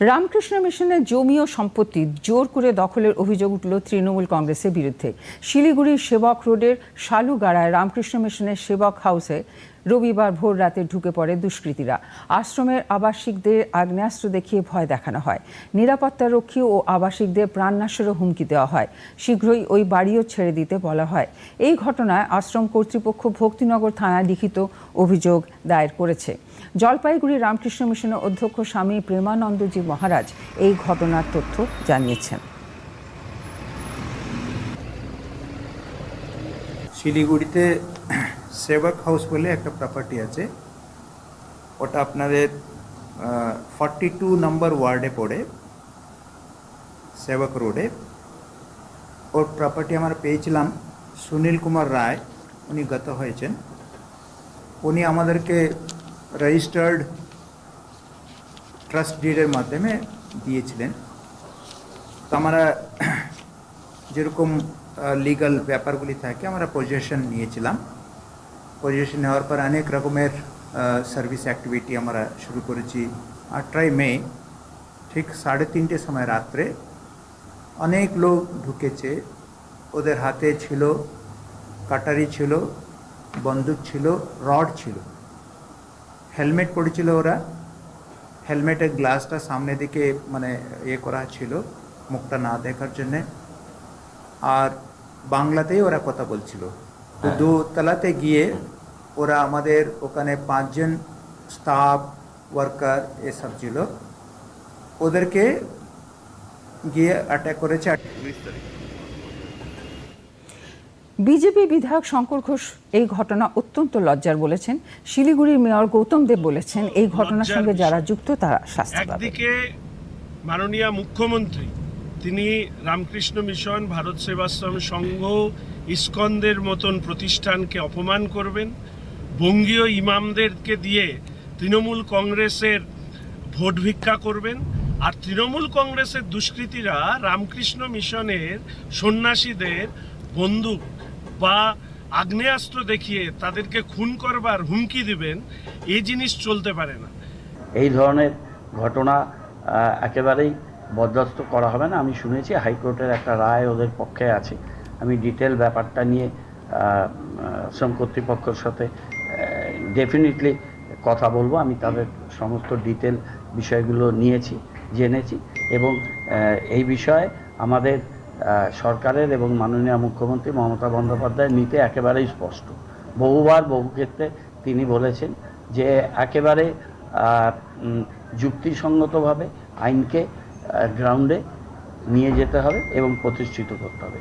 রামকৃষ্ণ মিশনের জমি ও সম্পত্তি জোর করে দখলের অভিযোগ উঠল তৃণমূল কংগ্রেসের বিরুদ্ধে। শিলিগুড়ির সেবক রোডের শালুগাড়ায় রামকৃষ্ণ মিশনের সেবক হাউসে রবিবার ভোর রাতে ঢুকে পড়ে দুষ্কৃতীরা। আশ্রমের আবাসিকদের আগ্নেয়াস্ত্র দেখিয়ে ভয় দেখানো হয়। নিরাপত্তা রক্ষী ও আবাসিকদের প্রাণনাশেরও হুমকি দেওয়া হয়। শীঘ্রই ওই বাড়িও ছেড়ে দিতে বলা হয়। এই ঘটনায় আশ্রম কর্তৃপক্ষ ভক্তিনগর থানায় লিখিত অভিযোগ দায়ের করেছে। জলপাইগুড়ি রামকৃষ্ণ মিশনের অধ্যক্ষ স্বামী প্রেমানন্দজি মহারাজ এই ঘটনার তথ্য জানিয়েছেন। শিলিগুড়িতে সেবক হাউস বলে একটা প্রপার্টি আছে। ওটা আপনাদের ফর্টি টু নম্বর ওয়ার্ডে পড়ে, সেবক রোডে ওর প্রপার্টি আমরা পেয়েছিলাম সুনীল কুমার রায়, উনি গত হয়েছেন। উনি আমাদেরকে রেজিস্টার্ড ট্রাস্ট ডিডের মাধ্যমে দিয়েছিলেন। তো আমরা যেরকম লিগাল ব্যাপারগুলি থাকে, আমরা পজিশন নিয়েছিলাম। পজিশন নেওয়ার পর অনেক রকমের সার্ভিস অ্যাক্টিভিটি আমরা শুরু করেছি। আটটাই মে, ঠিক সাড়ে তিনটে সময় রাত্রে অনেক লোক ঢুকেছে। ওদের হাতে ছিল কাটারি ছিল, বন্দুক ছিল, রড ছিল। হেলমেট পড়েছিল ওরা। হেলমেটের গ্লাসটা সামনে দিকে মানে ইয়ে করা ছিল, মুখটা না দেখার জন্যে। আর বাংলাতেই ওরা কথা বলছিল। তো দোতলাতে গিয়ে ওরা আমাদের ওখানে পাঁচজন স্টাফ ওয়ার্কার এসব ছিল। ওদেরকে গিয়ে অ্যাটাক করেছে। বিজেপি বিধায়ক শঙ্কর ঘোষ এই ঘটনা অত্যন্ত লজ্জার বলেছেন। শিলিগুড়ির মেয়র গৌতম দেব বলেছেন এই ঘটনার সঙ্গে যারা যুক্ত তারা শাস্তি পাবে। মাননীয় মুখ্যমন্ত্রী তিনি রামকৃষ্ণ মিশন, ভারত সেবাশ্রম সংঘ, ইস্কন্দের মতন প্রতিষ্ঠানকে অপমান করবেন। বঙ্গীয় ইমামদেরকে দিয়ে তৃণমূল কংগ্রেসের ভোট ভিক্ষা করবেন। আর তৃণমূল কংগ্রেসের দুষ্কৃতীরা রামকৃষ্ণ মিশনের সন্ন্যাসীদের বন্দুক বা আগ্নেয়াস্ত্র দেখিয়ে তাদেরকে খুন করবার হুমকি দিবেন এই জিনিস চলতে পারে না। এই ধরনের ঘটনা একেবারেই বরদাস্ত করা হবে না। আমি শুনেছি হাইকোর্টের একটা রায় ওদের পক্ষে আছে। আমি ডিটেল ব্যাপারটা নিয়ে শ্রম কর্তৃপক্ষের সাথে ডেফিনেটলি কথা বলব। আমি তাদের সমস্ত ডিটেল বিষয়গুলো নিয়েছি, জেনেছি এবং এই বিষয়ে আমাদের সরকারের এবং মাননীয় মুখ্যমন্ত্রী মমতা বন্দ্যোপাধ্যায় নিতে একেবারেই স্পষ্ট। বহুবার বহু ক্ষেত্রে তিনি বলেছেন যে একেবারে যুক্তিসঙ্গতভাবে আইনকে গ্রাউন্ডে নিয়ে যেতে হবে এবং প্রতিষ্ঠিত করতে হবে।